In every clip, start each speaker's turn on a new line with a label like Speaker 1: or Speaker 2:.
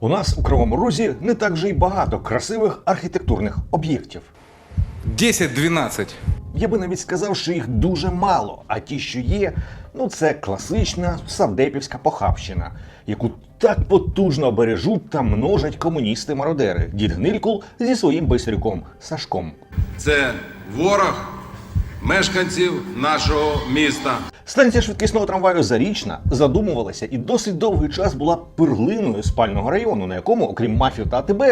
Speaker 1: У нас у Кривому Розі не так же й багато красивих архітектурних об'єктів.
Speaker 2: 10-12.
Speaker 1: Я би навіть сказав, що їх дуже мало, а ті, що є, ну це класична савдепівська похабщина, яку так потужно бережуть та множать комуністи-мародери. Дід Гнилькул зі своїм байстрюком Сашком.
Speaker 3: Це ворог мешканців нашого міста.
Speaker 1: Станція швидкісного трамваю Зарічна задумувалася і досить довгий час була перлиною спального району, на якому, окрім мафію та АТБ,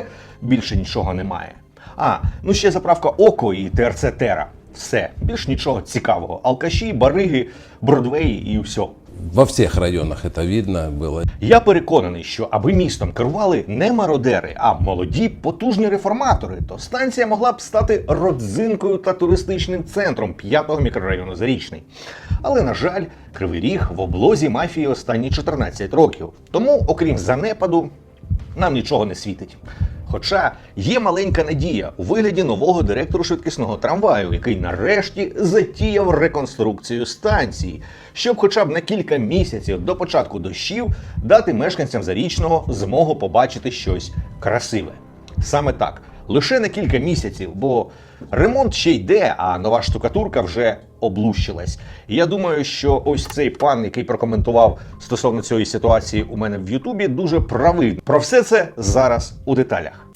Speaker 1: більше нічого немає. А, ну ще заправка Око і ТРЦ Тера. Все, більш нічого цікавого. Алкаші, бариги, бродвеї і все.
Speaker 4: Во всех районах это видно было.
Speaker 1: Я переконаний, що аби містом керували не мародери, а молоді потужні реформатори, то станція могла б стати родзинкою та туристичним центром п'ятого мікрорайону Зарічний. Але на жаль, кривий ріг в облозі мафії останні 14 років. Тому, окрім занепаду, нам нічого не світить. Хоча є маленька надія у вигляді нового директору швидкісного трамваю, який нарешті затіяв реконструкцію станції, щоб хоча б на кілька місяців до початку дощів дати мешканцям зарічного змогу побачити щось красиве. Саме так, лише на кілька місяців, бо ремонт ще йде, а нова штукатурка вже облущилась. І я думаю, що ось цей пан, який прокоментував стосовно цієї ситуації у мене в Ютубі, дуже правий. Про все це зараз у деталях.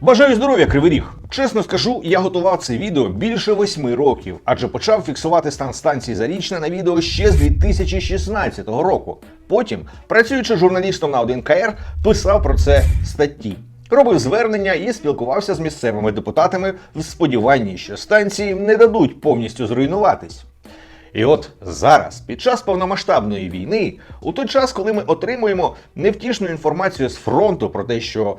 Speaker 1: Бажаю здоров'я, Кривий Ріг! Чесно скажу, я готував це відео більше восьми років, адже почав фіксувати стан станції Зарічна на відео ще з 2016 року. Потім, працюючи журналістом на 1КР, писав про це статті. Робив звернення і спілкувався з місцевими депутатами в сподіванні, що станції не дадуть повністю зруйнуватись. І от зараз, під час повномасштабної війни, у той час, коли ми отримуємо невтішну інформацію з фронту про те, що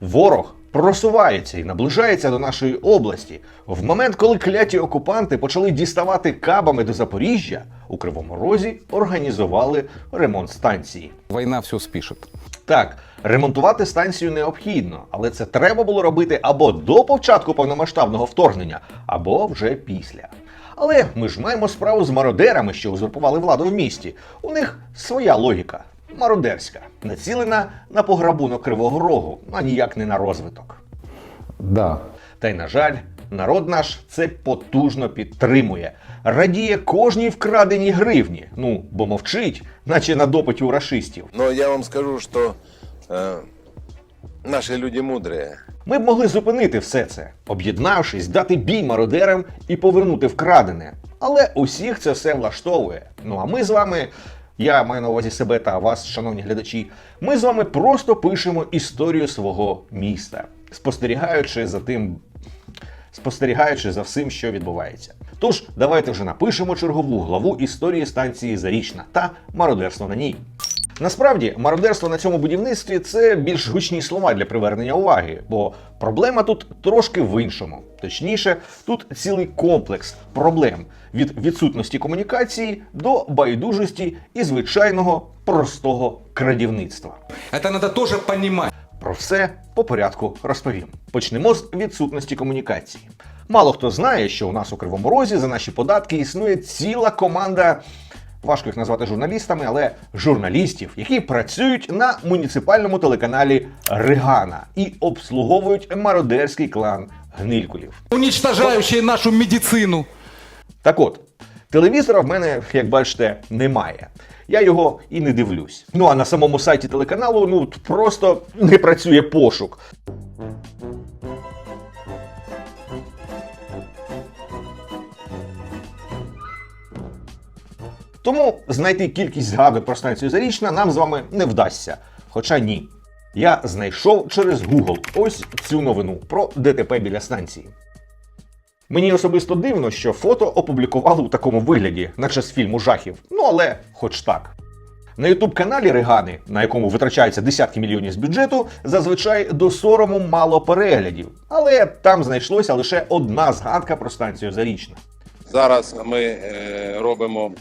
Speaker 1: ворог просувається і наближається до нашої області, в момент, коли кляті окупанти почали діставати кабами до Запоріжжя, у Кривому Розі організували ремонт станції.
Speaker 2: Война все спишет.
Speaker 1: Так, ремонтувати станцію необхідно, але це треба було робити або до початку повномасштабного вторгнення, або вже після. Але ми ж маємо справу з мародерами, що узурпували владу в місті. У них своя логіка мародерська, націлена на пограбунок Кривого Рогу, а ніяк не на розвиток.
Speaker 4: Да.
Speaker 1: Та й на жаль, народ наш це потужно підтримує, радіє кожній вкраденій гривні. Ну бо мовчить, наче на допиті у рашистів.
Speaker 5: Но я вам скажу, что э, наши люди мудрые.
Speaker 1: Ми б могли зупинити все це, об'єднавшись, дати бій мародерам і повернути вкрадене. Але усіх це все влаштовує. Ну а ми з вами, я маю на увазі себе та вас, шановні глядачі, ми з вами просто пишемо історію свого міста, спостерігаючи за тим, спостерігаючи за всім, що відбувається. Тож, давайте вже напишемо чергову главу історії станції Зарічна та мародерство на ній. Насправді, мародерство на цьому будівництві це більш гучні слова для привернення уваги, бо проблема тут трошки в іншому. Точніше, тут цілий комплекс проблем від відсутності комунікації до байдужості і звичайного простого крадівництва.
Speaker 2: Это надо тоже понимать.
Speaker 1: Про все по порядку розповім. Почнемо з відсутності комунікації. Мало хто знає, що у нас у Кривому Розі за наші податки існує ціла команда. Важко їх назвати журналістами, але журналістів, які працюють на муніципальному телеканалі Ригана і обслуговують мародерський клан гнилькулів.
Speaker 2: Уничтожающие нашу медицину.
Speaker 1: Так от, телевізора в мене, як бачите, немає. Я його і не дивлюсь. Ну а на самому сайті телеканалу ну просто не працює пошук. Тому знайти кількість згадок про станцію Зарічна нам з вами не вдасться. Хоча ні. Я знайшов через Google ось цю новину про ДТП біля станції. Мені особисто дивно, що фото опублікували у такому вигляді, наче з фільму жахів. Ну але хоч так. На ютуб-каналі Регани, на якому витрачаються десятки мільйонів з бюджету, зазвичай до сорому мало переглядів. Але там знайшлося лише одна згадка про станцію Зарічна.
Speaker 5: Зараз ми е, робимо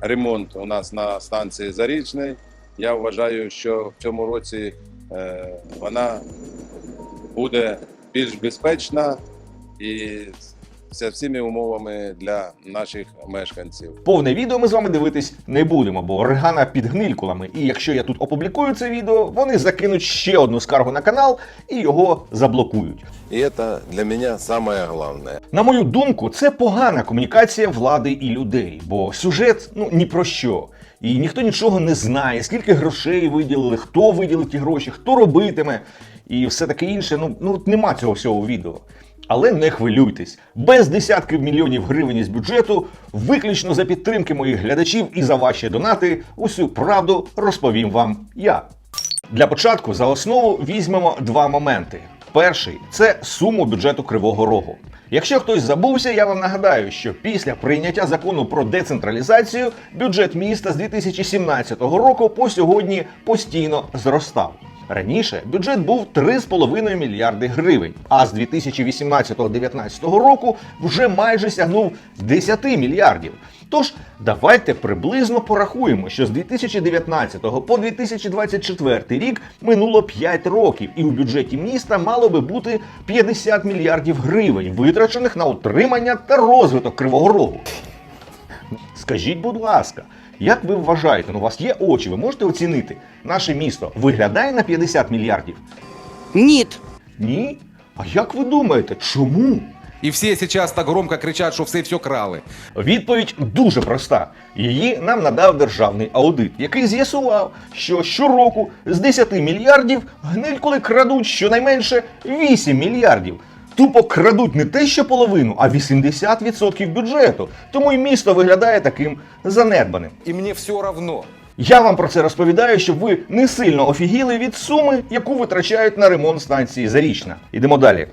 Speaker 5: ремонт у нас на станції Зарічний. Я вважаю, що в цьому році е, вона буде більш безпечна і з всіми умовами для наших мешканців.
Speaker 1: Повне відео ми з вами дивитись не будемо, бо Регана під гнилькулами. І якщо я тут опублікую це відео, вони закинуть ще одну скаргу на канал і його заблокують.
Speaker 5: І це для мене самое головне.
Speaker 1: На мою думку, це погана комунікація влади і людей, бо сюжет ну ні про що. І ніхто нічого не знає, скільки грошей виділили, хто виділив ті гроші, хто робитиме, і все таке інше. Ну, ну нема цього всього у відео. Але не хвилюйтесь, без десятків мільйонів гривень із бюджету, виключно за підтримки моїх глядачів і за ваші донати, усю правду розповім вам я. Для початку за основу візьмемо два моменти. Перший це суму бюджету Кривого Рогу. Якщо хтось забувся, я вам нагадаю, що після прийняття закону про децентралізацію бюджет міста з 2017 року по сьогодні постійно зростав. Раніше бюджет був 3,5 мільярди гривень, а з 2018-2019 року вже майже сягнув 10 мільярдів. Тож давайте приблизно порахуємо, що з 2019 по 2024 рік минуло 5 років, і у бюджеті міста мало би бути 50 мільярдів гривень, витрачених на утримання та розвиток Кривого Рогу. Скажіть, будь ласка, як ви вважаєте, ну у вас є очі, ви можете оцінити, наше місто виглядає на 50 мільярдів?
Speaker 6: Нет.
Speaker 1: Ні? А як ви думаєте, чому?
Speaker 2: И все сейчас так громко кричат, что все все крали.
Speaker 1: Відповідь дуже проста. Її нам надав державний аудит, який з'ясував, що щороку з 10 мільярдів гнилькули крадуть щонайменше 8 мільярдів. Тупо крадуть не те, що половину, а 80% бюджету. Тому і місто виглядає таким занедбаним.
Speaker 2: І мені все равно.
Speaker 1: Я вам про це розповідаю, щоб ви не сильно офігіли від суми, яку витрачають на ремонт станції Зарічна. Ідемо далі.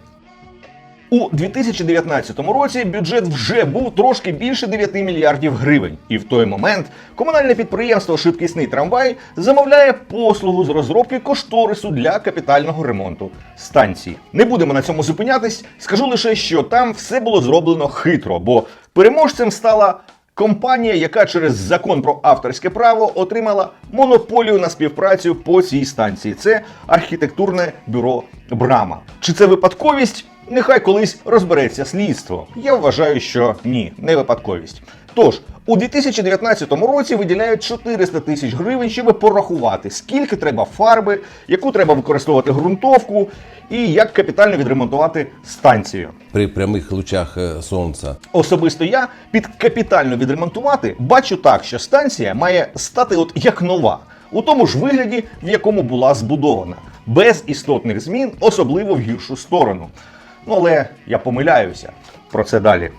Speaker 1: У 2019 році бюджет вже був трошки більше 9 мільярдів гривень, і в той момент комунальне підприємство Швидкісний трамвай замовляє послугу з розробки кошторису для капітального ремонту станції. Не будемо на цьому зупинятись. Скажу лише, що там все було зроблено хитро, бо переможцем стала Компанія, яка через закон про авторське право отримала монополію на співпрацю по цій станції. Це архітектурне бюро Брама. Чи це випадковість? Нехай колись розбереться слідство. Я вважаю, що ні, не випадковість. Тож, у 2019 році виділяють 400 тисяч гривень, щоб порахувати, скільки треба фарби, яку треба використовувати ґрунтовку і як капітально відремонтувати станцію.
Speaker 4: При прямых лучах э, солнца
Speaker 1: Особисто я під капітально відремонтувати бачу так, що станція має стати от як нова, у тому ж вигляді, в якому була збудована, без істотних змін, особливо в гіршу сторону. Ну але я помиляюся про це далі.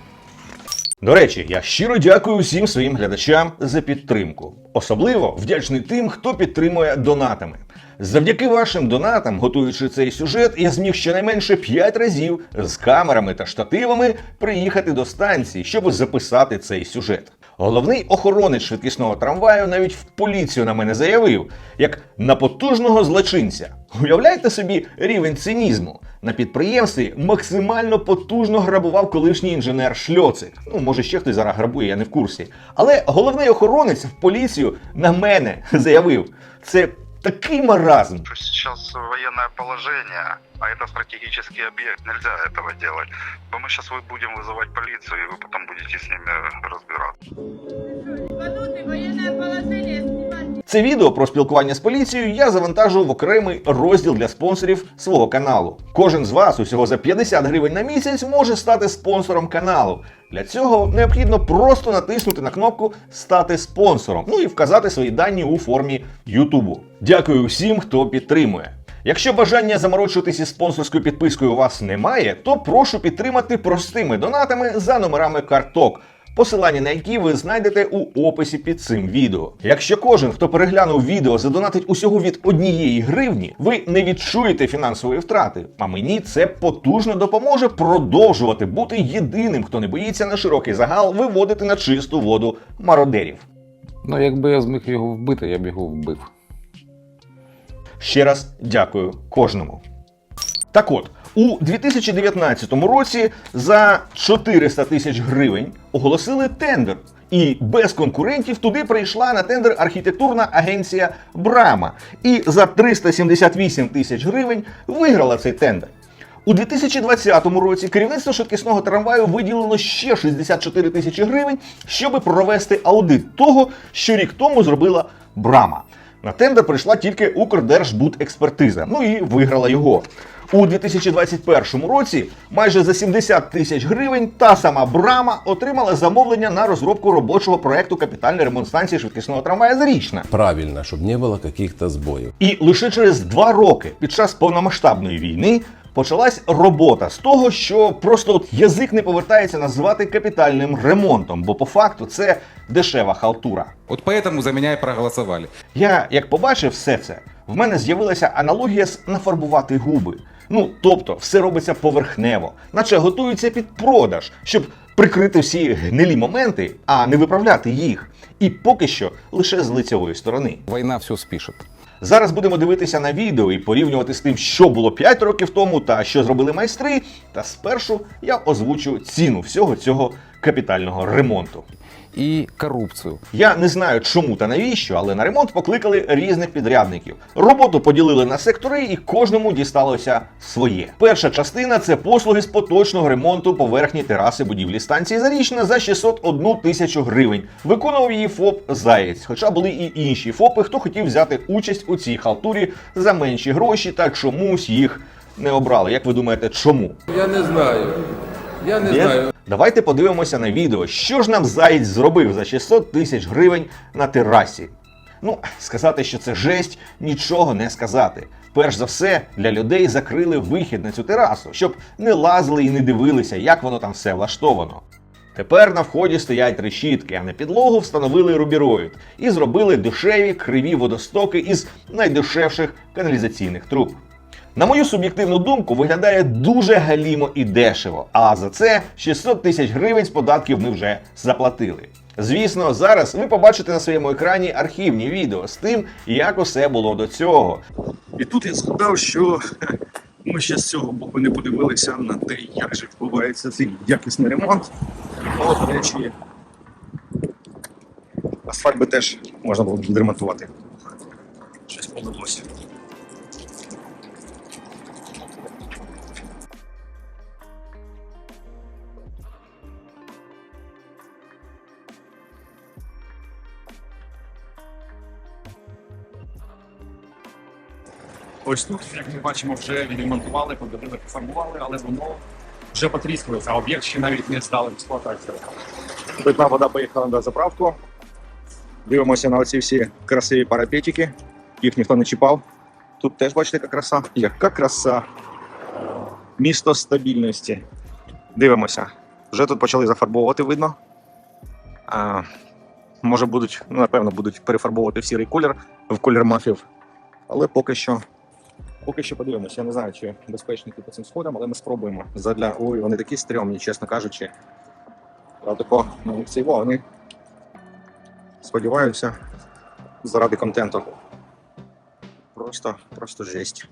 Speaker 1: До речі, я щиро дякую всім своїм глядачам за підтримку. Особливо вдячний тим, хто підтримує донатами. Завдяки вашим донатам, готуючи цей сюжет, я зміг щонайменше 5 разів з камерами та штативами приїхати до станції, щоб записати цей сюжет. Головний охоронець швидкісного трамваю навіть в поліцію на мене заявив, як на потужного злочинця. Уявляєте собі рівень цинізму? На підприємстві максимально потужно грабував колишній інженер Шльоцик. Ну, може, ще хтось зараз грабує, я не в курсі. Але головний охоронець в поліцію на мене заявив: це такий маразм.
Speaker 7: сейчас военное положение, а это стратегический объект, нельзя этого делать. Бо мы сейчас будем вызывать полицию, и вы потом будете с ними разбираться.
Speaker 8: Военное положение.
Speaker 1: Це відео про спілкування з поліцією я завантажу в окремий розділ для спонсорів свого каналу. Кожен з вас усього за 50 гривень на місяць може стати спонсором каналу. Для цього необхідно просто натиснути на кнопку Стати спонсором, ну і вказати свої дані у формі Ютубу. Дякую всім, хто підтримує. Якщо бажання заморочуватися із спонсорською підпискою у вас немає, то прошу підтримати простими донатами за номерами карток посилання на які ви знайдете у описі під цим відео. Якщо кожен, хто переглянув відео, задонатить усього від однієї гривні, ви не відчуєте фінансової втрати. А мені це потужно допоможе продовжувати бути єдиним, хто не боїться на широкий загал виводити на чисту воду мародерів.
Speaker 9: Ну, якби я зміг його вбити, я б його вбив.
Speaker 1: Ще раз дякую кожному. Так от, у 2019 році за 400 тисяч гривень оголосили тендер. І без конкурентів туди прийшла на тендер архітектурна агенція Брама. І за 378 тисяч гривень виграла цей тендер. У 2020 році керівництво швидкісного трамваю виділило ще 64 тисячі гривень, щоб провести аудит того, що рік тому зробила Брама. На тендер прийшла тільки Укрдержбудекспертиза, ну і виграла його. У 2021 році майже за 70 тисяч гривень та сама Брама отримала замовлення на розробку робочого проекту капітальний ремонт станції швидкісного трамвая Зарічна.
Speaker 4: Правильно, щоб не було каких-то збоїв.
Speaker 1: І лише через два роки під час повномасштабної війни почалась робота з того, що просто от язик не повертається назвати капітальним ремонтом, бо по факту це дешева халтура.
Speaker 2: Вот поэтому за меня и проголосовали.
Speaker 1: Я як побачив все це, в мене з'явилася аналогія з нафарбувати губи. Ну тобто, все робиться поверхнево, наче готується під продаж, щоб прикрити всі гнилі моменти, а не виправляти їх. І поки що лише з лицевої сторони.
Speaker 9: Война все спишет.
Speaker 1: Зараз будемо дивитися на відео і порівнювати з тим, що було 5 років тому та що зробили майстри. Та спершу я озвучу ціну всього цього капітального ремонту.
Speaker 9: И коррупцию.
Speaker 1: Я не знаю, чому та навіщо, але на ремонт покликали різних підрядників. Роботу поділили на сектори, і кожному дісталося своє. Перша частина це послуги з поточного ремонту поверхні тераси будівлі станції Зарічна за 601 тисячу гривень. Виконував її ФОП Заєць. Хоча були і інші ФОПи, хто хотів взяти участь у цій халтурі за менші гроші, та чомусь їх не обрали. Як ви думаєте, чому?
Speaker 5: Я не знаю. Я не
Speaker 1: Є? Давайте подивимося на відео, що ж нам заєць зробив за 600 тисяч гривень на терасі. Ну, сказати, що це жесть, нічого не сказати. Перш за все, для людей закрили вихід на цю терасу, щоб не лазили і не дивилися, як воно там все влаштовано. Тепер на вході стоять решітки, а на підлогу встановили рубіроїд і зробили дешеві криві водостоки із найдешевших каналізаційних труб. На мою суб'єктивну думку, виглядає дуже галімо і дешево. А за це 600 тисяч гривень з податків ми вже заплатили. Звісно, зараз ви побачите на своєму екрані архівні відео з тим, як усе було до цього.
Speaker 6: І тут я згадав, що ми ще з цього боку не подивилися на те, як же відбувається цей якісний ремонт. От, до речі, асфальт би теж можна було відремонтувати. Щось подалося. Ось тут, як ми бачимо, вже відремонтували, подивили, пофарбували, але воно вже потріскалося, а об'єкт ще навіть не здали в експлуатацію. Питна вода поїхала на заправку. Дивимося на оці всі красиві парапетики. Їх ніхто не чіпав. Тут теж бачите, яка краса. Яка краса. Місто стабільності. Дивимося. Вже тут почали зафарбовувати, видно. А, може будуть, ну, напевно, будуть перефарбовувати в сірий колір, в колір мафів. Але поки що Поки що подивимося. Я не знаю, чи безпечні по цим сходам, але ми спробуємо. Задля ой, вони такі стрьомні, чесно кажучи. Тако, ну, во, вони сподіваюся, заради контенту. Просто, просто жесть.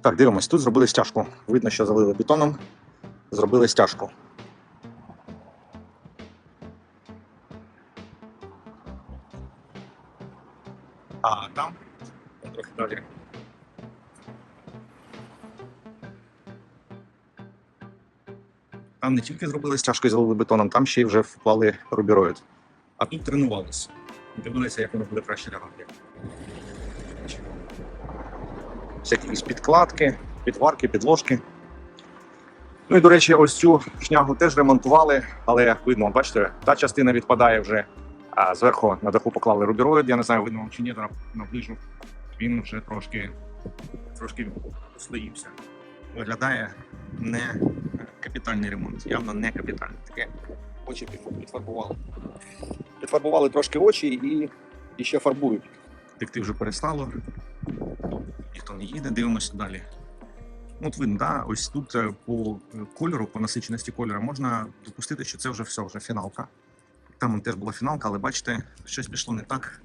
Speaker 6: Так, дивимось, тут зробили стяжку. Видно, що залили бетоном, зробили стяжку. Там не тільки зробили стяжку залили бетоном, там ще й вже вклали рубіроїд. А тут тренувалися. Дивилися, як воно буде краще лягати. Всякі якісь підкладки, підварки, підложки. Ну і до речі, ось цю шнягу теж ремонтували, але видно, бачите, та частина відпадає вже. А зверху на даху поклали рубіроїд. Я не знаю, видно вам чи ні, наближу. Він вже трошки, трошки слоївся. Виглядає не капітальний ремонт, явно не капітальний. Таке очі підфарбували. Підфарбували трошки очі і, і ще фарбують. Текти вже перестало. Ніхто не їде, дивимося далі. Ну, от видно, да, ось тут е, по е, кольору, по насиченості кольору можна допустити, що це вже все, вже фіналка. Там теж була фіналка, але бачите, щось пішло не так,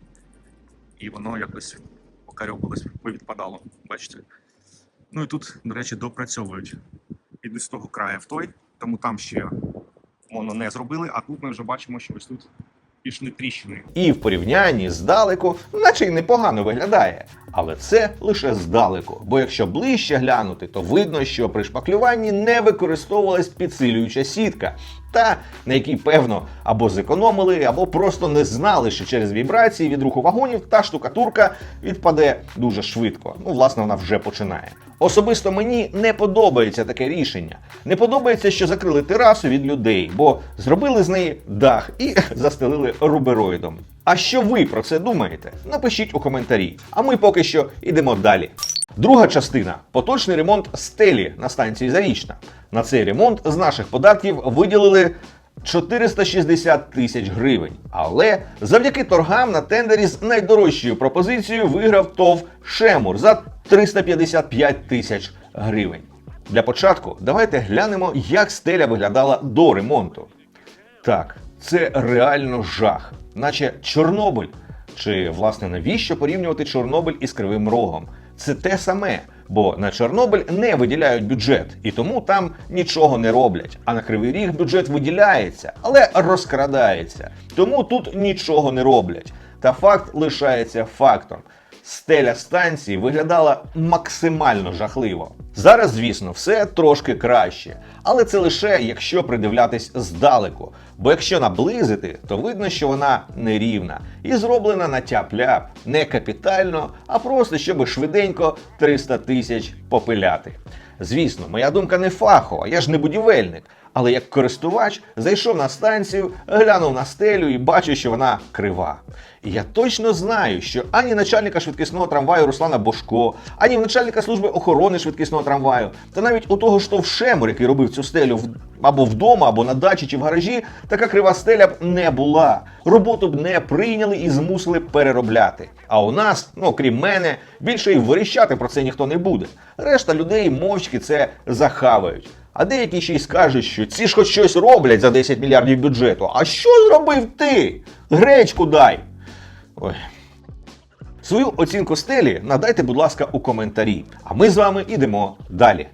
Speaker 6: і воно якось покарьовувалось, відпадало. Бачите. Ну і тут, до речі, допрацьовують. Підуть з того краю в той, тому там ще воно не зробили, а тут ми вже бачимо, що ось тут пішли тріщини.
Speaker 1: І в порівнянні здалеку, наче й непогано виглядає. Але це лише здалеку, бо якщо ближче глянути, то видно, що при шпаклюванні не використовувалась підсилююча сітка, та на якій, певно, або зекономили, або просто не знали, що через вібрації від руху вагонів та штукатурка відпаде дуже швидко. Ну, власне, вона вже починає. Особисто мені не подобається таке рішення. Не подобається, що закрили терасу від людей, бо зробили з неї дах і застелили рубероїдом. А що ви про це думаєте? Напишіть у коментарі. А ми поки що йдемо далі. Друга частина поточний ремонт стелі на станції Зарічна. На цей ремонт з наших податків виділили 460 тисяч гривень. Але завдяки торгам на тендері з найдорожчою пропозицією виграв ТОВ Шемур за 355 тисяч гривень. Для початку давайте глянемо, як стеля виглядала до ремонту. Так, це реально жах, наче Чорнобиль. Чи власне навіщо порівнювати Чорнобиль із Кривим Рогом? Це те саме, бо на Чорнобиль не виділяють бюджет, і тому там нічого не роблять. А на Кривий Ріг бюджет виділяється, але розкрадається. Тому тут нічого не роблять. Та факт лишається фактом. Стеля станції виглядала максимально жахливо. Зараз, звісно, все трошки краще, але це лише якщо придивлятись здалеку. Бо якщо наблизити, то видно, що вона нерівна і зроблена на тяп-ляп, не капітально, а просто щоб швиденько 300 тисяч попиляти. Звісно, моя думка не фахова, я ж не будівельник. Але як користувач зайшов на станцію, глянув на стелю і бачу, що вона крива. І я точно знаю, що ані начальника швидкісного трамваю Руслана Бошко, ані начальника служби охорони швидкісного трамваю, та навіть у того ж то Шемур, який робив цю стелю в- або вдома, або на дачі чи в гаражі, така крива стеля б не була. Роботу б не прийняли і змусили переробляти. А у нас, ну крім мене, більше й виріщати про це ніхто не буде. Решта людей мовчки це захавають. А деякі ще й скажуть, що ці ж хоч щось роблять за 10 мільярдів бюджету. А що зробив ти? Гречку дай. Ой. Свою оцінку стелі надайте, будь ласка, у коментарі. А ми з вами йдемо далі.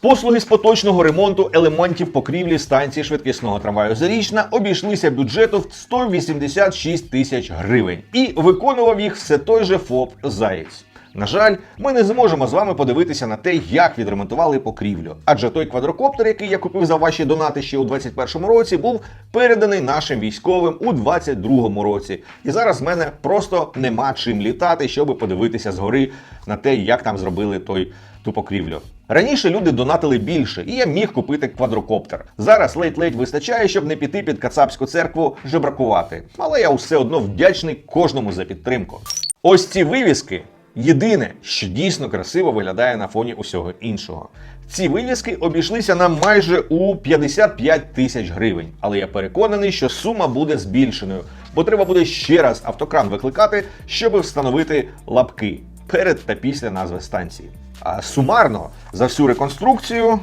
Speaker 1: Послуги з поточного ремонту елементів покрівлі станції швидкісного трамваю Зарічна обійшлися бюджету в 186 тисяч гривень. І виконував їх все той же ФОП Заєць. На жаль, ми не зможемо з вами подивитися на те, як відремонтували покрівлю. Адже той квадрокоптер, який я купив за ваші донати ще у 2021 році, був переданий нашим військовим у 2022 році. І зараз в мене просто нема чим літати, щоб подивитися згори на те, як там зробили той ту покрівлю. Раніше люди донатили більше, і я міг купити квадрокоптер. Зараз ледь-ледь вистачає, щоб не піти під кацапську церкву жебракувати. Але я все одно вдячний кожному за підтримку. Ось ці вивіски єдине, що дійсно красиво виглядає на фоні усього іншого. Ці вивіски обійшлися нам майже у 55 тисяч гривень, але я переконаний, що сума буде збільшеною, бо треба буде ще раз автокран викликати, щоб встановити лапки перед та після назви станції. А сумарно за всю реконструкцію.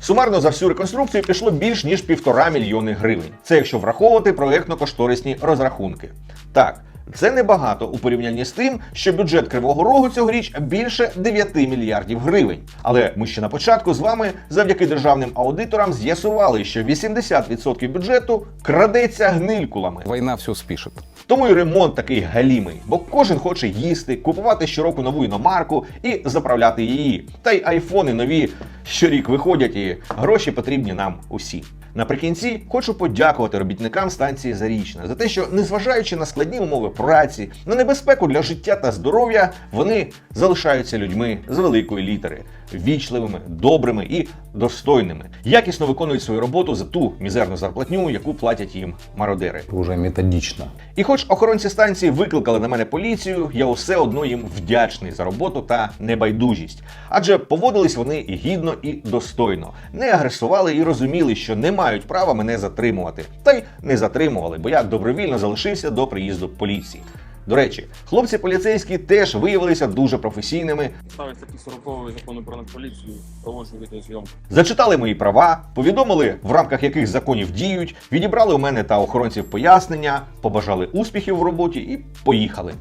Speaker 1: Сумарно за всю реконструкцію пішло більш ніж півтора мільйони гривень. Це якщо враховувати проєктно-кошторисні розрахунки. Так, це небагато у порівнянні з тим, що бюджет Кривого Рогу цьогоріч більше 9 мільярдів гривень. Але ми ще на початку з вами, завдяки державним аудиторам, з'ясували, що 80% бюджету крадеться гнилькулами.
Speaker 9: Война все спишет.
Speaker 1: Тому і ремонт такий галімий, бо кожен хоче їсти, купувати щороку нову іномарку і заправляти її. Та й айфони нові щорік виходять, і гроші потрібні нам усі. Наприкінці хочу подякувати робітникам станції Зарічна за те, що, незважаючи на складні умови праці, на небезпеку для життя та здоров'я, вони залишаються людьми з великої літери, вічливими, добрими і достойними, якісно виконують свою роботу за ту мізерну зарплатню, яку платять їм мародери.
Speaker 9: Уже методично.
Speaker 1: І хоч охоронці станції викликали на мене поліцію, я все одно їм вдячний за роботу та небайдужість. Адже поводились вони і гідно і достойно, не агресували і розуміли, що не мають права мене затримувати. Та й не затримували, бо я добровільно залишився до приїзду поліції. До речі, хлопці поліцейські теж виявилися дуже професійними,
Speaker 10: ставить статті 40 закону про поліцію, проводжу відеозйомку.
Speaker 1: Зачитали мої права, повідомили, в рамках яких законів діють, відібрали у мене та охоронців пояснення, побажали успіхів в роботі і поїхали.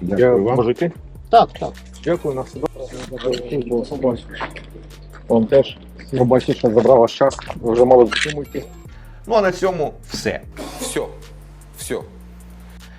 Speaker 6: Дякую вам. Йти?
Speaker 11: Так, так.
Speaker 6: Дякую на все. Побачиш. Вам теж. побачить, що забрав ваш час. Ви вже мало затримуєте.
Speaker 1: Ну а на цьому все.
Speaker 2: Все. Все.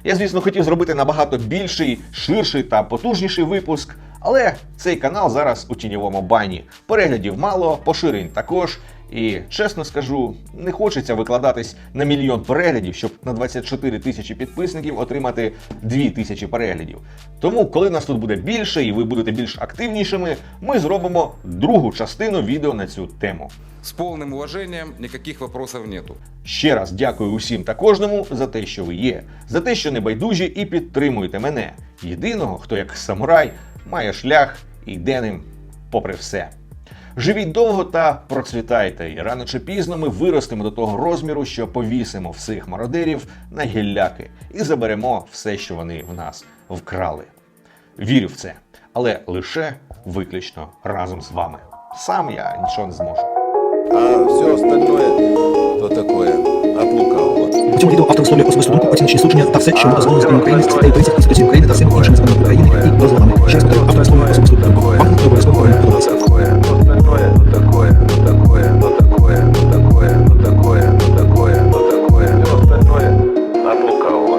Speaker 1: Я, звісно, хотів зробити набагато більший, ширший та потужніший випуск, але цей канал зараз у тіньовому бані. Переглядів мало, поширень також. І чесно скажу, не хочеться викладатись на мільйон переглядів, щоб на 24 тисячі підписників отримати 2 тисячі переглядів. Тому, коли нас тут буде більше і ви будете більш активнішими, ми зробимо другу частину відео на цю тему.
Speaker 2: С полным уважением, никаких вопросов нету.
Speaker 1: Ще раз дякую усім та кожному за те, що ви є, за те, що не байдужі і підтримуєте мене. Єдиного, хто як самурай має шлях і йде ним попри все. Живіть довго та процвітайте, і рано чи пізно ми виростемо до того розміру, що повісимо всіх мародерів на гілляки і заберемо все, що вони в нас вкрали. Вірю в це, але лише виключно разом з вами. Сам я нічого не зможу.
Speaker 4: А все остальное, то такое.
Speaker 11: У цьому відео автор висловлює особисту думку, оціночні судження та все, що не дозволено законом України, статей 30 Конституції України та всім іншим законом України і дозволами. Ще раз автор висловлює особисту думку. Toilet.